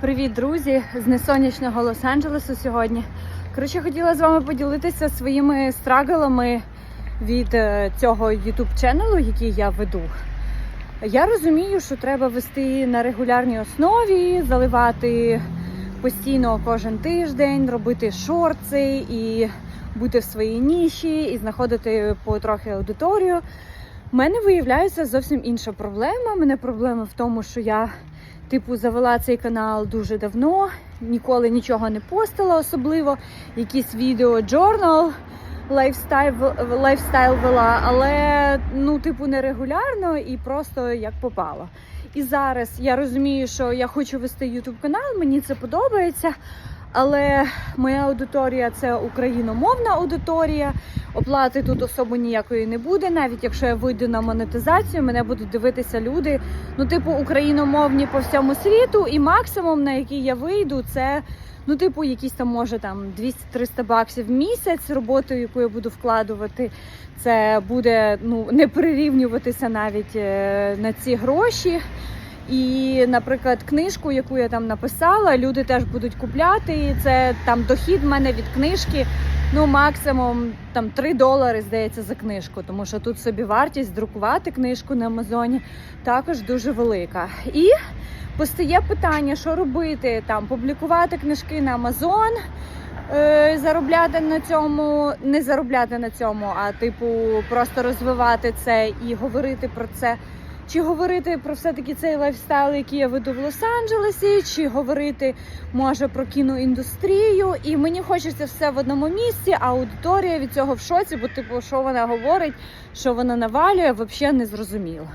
Привіт, друзі! З несонячного Лос-Анджелесу сьогодні. Коротше, хотіла з вами поділитися своїми страгалами від е, цього YouTube ченелу, який я веду. Я розумію, що треба вести на регулярній основі, заливати постійно кожен тиждень, робити шорти і бути в своїй ніші, і знаходити потрохи аудиторію. У мене виявляється зовсім інша проблема. У мене проблема в тому, що я Типу, завела цей канал дуже давно, ніколи нічого не постила, особливо якісь відео джорнал лайфстайл, лайфстайл вела, але ну, типу, нерегулярно і просто як попало. І зараз я розумію, що я хочу вести YouTube канал, мені це подобається. Але моя аудиторія це україномовна аудиторія. Оплати тут особо ніякої не буде. Навіть якщо я вийду на монетизацію, мене будуть дивитися люди, ну, типу, україномовні по всьому світу, і максимум, на який я вийду, це ну, типу, якісь там може там 200-300 баксів в місяць роботою, яку я буду вкладувати. Це буде ну не прирівнюватися навіть е, на ці гроші. І, наприклад, книжку, яку я там написала, люди теж будуть купляти. І це там дохід в мене від книжки. Ну, максимум там 3 долари здається за книжку, тому що тут собі вартість друкувати книжку на Амазоні також дуже велика. І постає питання, що робити там, публікувати книжки на Амазон. е, Заробляти на цьому, не заробляти на цьому, а типу просто розвивати це і говорити про це. Чи говорити про все-таки цей лайфстайл, який я веду в Лос-Анджелесі, чи говорити може про кіноіндустрію. І мені хочеться все в одному місці, а аудиторія від цього в шоці, бо типу, що вона говорить, що вона навалює, взагалі не зрозуміло.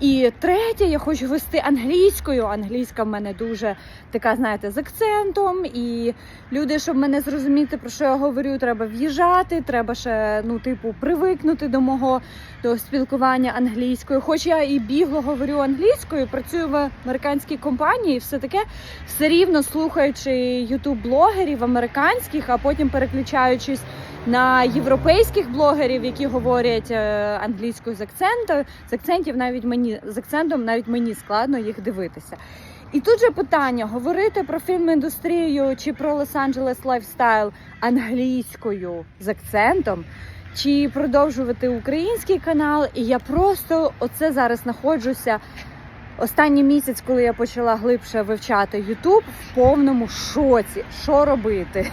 І третє, я хочу вести англійською. Англійська в мене дуже така, знаєте, з акцентом. І люди, щоб мене зрозуміти, про що я говорю, треба в'їжджати, треба ще, ну, типу, привикнути до мого до спілкування англійською. Хоч я і бігло говорю англійською, працюю в американській компанії, і все таке все рівно слухаючи ютуб-блогерів американських, а потім переключаючись на європейських блогерів, які говорять е, англійською з акцентом, з акцентів навіть мені з акцентом навіть мені складно їх дивитися. І тут же питання: говорити про фільм-індустрію чи про Лос-Анджелес лайфстайл англійською з акцентом, чи продовжувати український канал. І я просто оце зараз знаходжуся. Останній місяць, коли я почала глибше вивчати YouTube, в повному шоці, що робити.